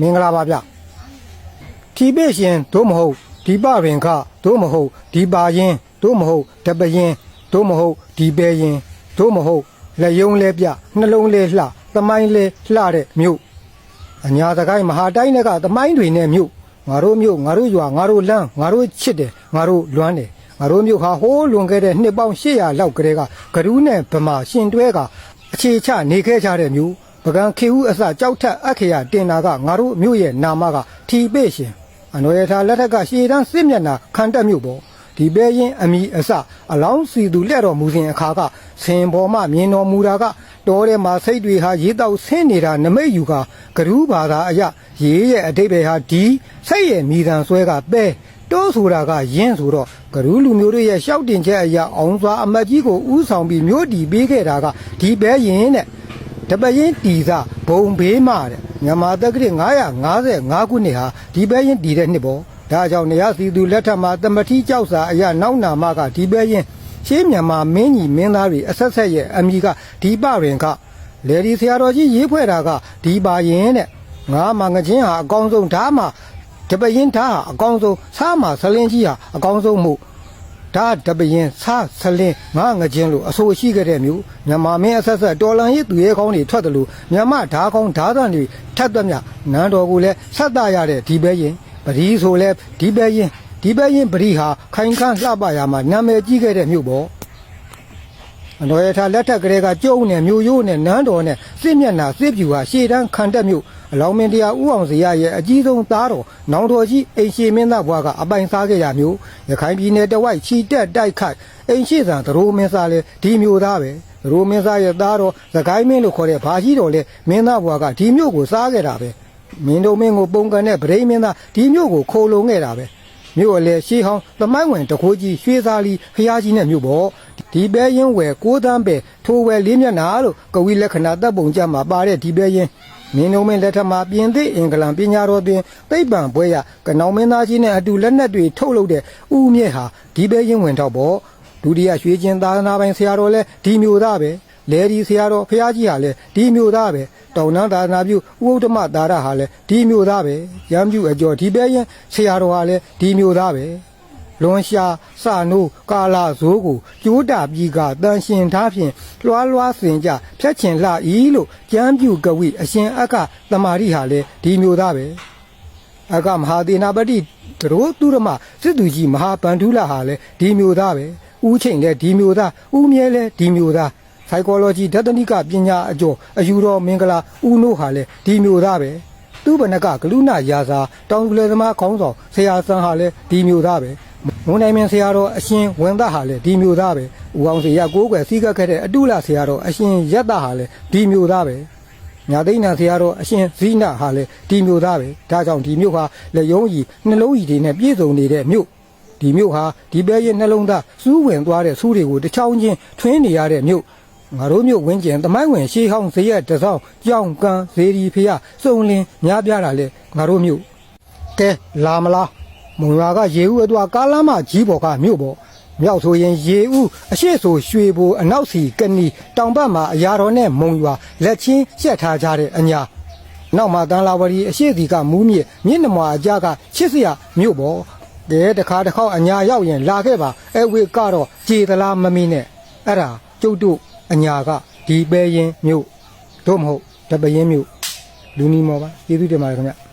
မင်္ဂလာပါဗျထီပိရှင်သို့မဟုတ်ဒီပရင်ခသို့မဟုတ်ဒီပါရင်သို့မဟုတ်တပရင်သို့မဟုတ်ဒီပဲရင်သို့မဟုတ်လက်ယုံလဲပြနှလုံးလဲလှသမိုင်းလဲလှတဲ့မြို့အညာတကိုင်းမဟာတိုင်းတွေကသမိုင်းတွေနဲ့မြို့ငါတို့မြို့ငါတို့ရွာငါတို့လမ်းငါတို့ချစ်တယ်ငါတို့လွမ်းတယ်ငါတို့မြို့ဟာဟိုးလွန်ခဲ့တဲ့နှစ်ပေါင်း800လောက်ကလေးကဂရုနဲ့ဗမာရှင်တွဲကအခြေချနေခဲ့ကြတဲ့မြို့ ပကံခေဦးအစကြောက်ထက်အခရာတင်တာကငါတို့မြို့ရဲ့နာမကထီပေရှင်အနော်ရထာလက်ထက်ကရှေတန်းစစ်မျက်နှာခံတက်မြို့ပေါ့ဒီပဲရင်အမိအစအလောင်းစီသူလက်တော်မူစဉ်အခါကဆင်ပေါ်မှမြင်တော်မူတာကတော်ထဲမှာစိတ်တွေဟာရေတောက်ဆင်းနေတာနမိတ်ယူကဂရုဘာသာအရရေးရဲ့အတိတ်ပဲဟာဒီစိတ်ရဲ့မိသံဆွဲကပဲတိုးဆိုတာကယင်းဆိုတော့ဂရုလူမျိုးတွေရဲ့ရှောက်တင်ချက်အရာအောင်စွာအမတ်ကြီးကိုဥဆောင်ပြီးမျိုးတီပေးခဲ့တာကဒီပဲရင်တဲ့ တပရင်တီစာဘုံဘေးမှတဲ့မြန်မာတက္ကရာ955ခုနှစ်ဟာဒီပဲရင်တီတဲ့နှစ်ပေါ့ဒါကြောင့်နေရစီသူလက်ထက်မှာတမထီကြောက်စာအရာနောက်နာမကဒီပဲရင်ရှေးမြန်မာမင်းကြီးမင်းသားတွေအဆက်ဆက်ရဲ့အမိကဒီပရင်ကလေဒီဆရာတော်ကြီးရေးဖွဲ့တာကဒီပါရင်တဲ့ငါမှငချင်းဟာအကောင်းဆုံးဓာမှတပရင်ဓာဟာအကောင်းဆုံးစားမှဆလင်းကြီးဟာအကောင်းဆုံးမှု ဒါတပရင်ဆာဆလင်းငါငချင်းလို့အဆိုရှိခဲ့တဲ့မျိုးမြန်မာမင်းအဆက်ဆက်တော်လန်ရေးသူရဲကောင်းတွေထွက်တယ်လို့မြန်မာဓာကောင်းဓာသန်တွေထက်သမျှနန်းတော်ကိုလည်းဆက်တရတဲ့ဒီပဲရင်ပတိဆိုလဲဒီပဲရင်ဒီပဲရင်ပတိဟာခိုင်ခန့်လှပရမှာနာမည်ကြီးခဲ့တဲ့မျိုးပေါ့ အတော်ရထာလက်ထက်ကလေးကကျုံနဲ့မျိုးရိုးနဲ့နန်းတော်နဲ့စစ်မျက်နှာစစ်ပြူဟာရှေ့တန်းခံတက်မျိုးအလောင်းမင်းတရားဥအောင်စရရဲ့အကြီးဆုံးသားတော်နောင်တော်ကြီးအိမ်ရှိမင်းသားဘွားကအပိုင်စားခဲ့ရမျိုးရခိုင်ပြည်နယ်တဝိုက်ချီတက်တိုက်ခိုက်အိမ်ရှိဆန်သရိုးမင်းသားလဲဒီမျိုးသားပဲသရိုးမင်းသားရဲ့သားတော်သခိုင်းမင်းလို့ခေါ်တဲ့ဘာကြီးတော်လဲမင်းသားဘွားကဒီမျိုးကိုစားခဲ့တာပဲမင်းတို့မင်းကိုပုံကန်တဲ့ဗရိမင်းသားဒီမျိုးကိုခိုလုံခဲ့တာပဲ မြို့အလဲရှေးဟောင်းသမိုင်းဝင်တခိုးကြီးရွှေသားလီဖျားကြီးနဲ့မြို့ပေါ့ဒီပဲရင်ဝယ်ကိုးတန်းပဲထိုးဝယ်လေးမျက်နာလို့ကဝိလက္ခဏာတပ်ပုံကြမှာပါတဲ့ဒီပဲရင်မင်းတို့မင်းလက်ထက်မှာပြင်သစ်အင်္ဂလန်ပညာတော်တွင်သိပ္ပံဘွဲရကနောင်မင်းသားကြီးနဲ့အတူလက်နက်တွေထုတ်လုပ်တဲ့ဥမြင့်ဟာဒီပဲရင်ဝင်တော့ပေါ့ဒုတိယရွှေကျင်သာသနာပိုင်ဆရာတော်လဲဒီမျိုးသားပဲလဲဒီဆရာတော်ဖျားကြီးဟာလဲဒီမျိုးသားပဲ တောင်နန်းသာသနာပြုဥဥဒ္ဓမသာရဟာလဲဒီမျိုးသားပဲရမ်းပြူအကျော်ဒီပဲရင်ဆရာတော်ဟာလဲဒီမျိုးသားပဲလွန်ရှာစနိုးကာလာဇိုးကိုကျိုးတာပြီးကတန်ရှင်ထားဖြင့်လွှားလွှားစင်ကြဖြတ်ချင်လှဤလို့ကျမ်းပြူကဝိအရှင်အက္ခတမာရိဟာလဲဒီမျိုးသားပဲအက္ခမဟာသေနာပတိတရိုးသူရမစစ်သူကြီးမဟာပန္ဓုလဟာလဲဒီမျိုးသားပဲဥချိန်လဲဒီမျိုးသားဥမြဲလဲဒီမျိုးသား psychology ဓာတနိကပညာအကျော်အယူတော်မင်္ဂလာဦးနို့ဟာလဲဒီမျိုးသားပဲသူ့ဘဏကဂလုဏရာစာတောင်ကလေးသမားခေါင်းဆောင်ဆရာဆန်းဟာလဲဒီမျိုးသားပဲမုံနိုင်မင်းဆရာတော်အရှင်ဝင်သားဟာလဲဒီမျိုးသားပဲဦးအောင်စီရကိုးကွယ်စီးကပ်ခဲ့တဲ့အတုလဆရာတော်အရှင်ရက်သားဟာလဲဒီမျိုးသားပဲညာသိန်းနာဆရာတော်အရှင်ဇိနဟာလဲဒီမျိုးသားပဲဒါကြောင့်ဒီမျိုးဟာလက်ယုံကြီးနှလုံးကြီးတွေနဲ့ပြည့်စုံနေတဲ့မြို့ဒီမြို့ဟာဒီပဲရဲ့နှလုံးသားစူးဝင်သွားတဲ့စူးတွေကိုတစ်ချောင်းချင်းထွင်းနေရတဲ့မြို့ ငါတို့မြို့ဝင်းကျင်တမိုင်းဝင်ရှေးဟောင်းဇေယျတစောင်းကြောင်ကန်းဇေဒီဖျားစုံလင်များပြားတာလေငါတို့မြို့ကဲလာမလားမုံရွာကရေဦးအတွာကားလမ်းမကြီးပေါ်ကမြို့ပေါ်မြောက်ဆိုရင်ရေဦးအရှိဆိုရွှေဘိုအနောက်စီကနီတောင်ဘက်မှာအရာတော်နဲ့မုံရွာလက်ချင်းရှက်ထားကြတဲ့အညာနောက်မှာတန်လာဝရီအရှိစီကမူးမြစ်မြင့်နမွာအကြကချစ်စရာမြို့ပေါ်ကဲတခါတစ်ခေါက်အညာရောက်ရင်လာခဲ့ပါအဲဝေကတော့ကြေသလားမမီးနဲ့အဲ့ဒါကျုပ်တို့ အညာကဒီပဲရင်မြို့တို့မဟုတ်တပရင်မြို့လူနီမော်ပါကျေးဇူးတင်ပါတယ်ခင်ဗျ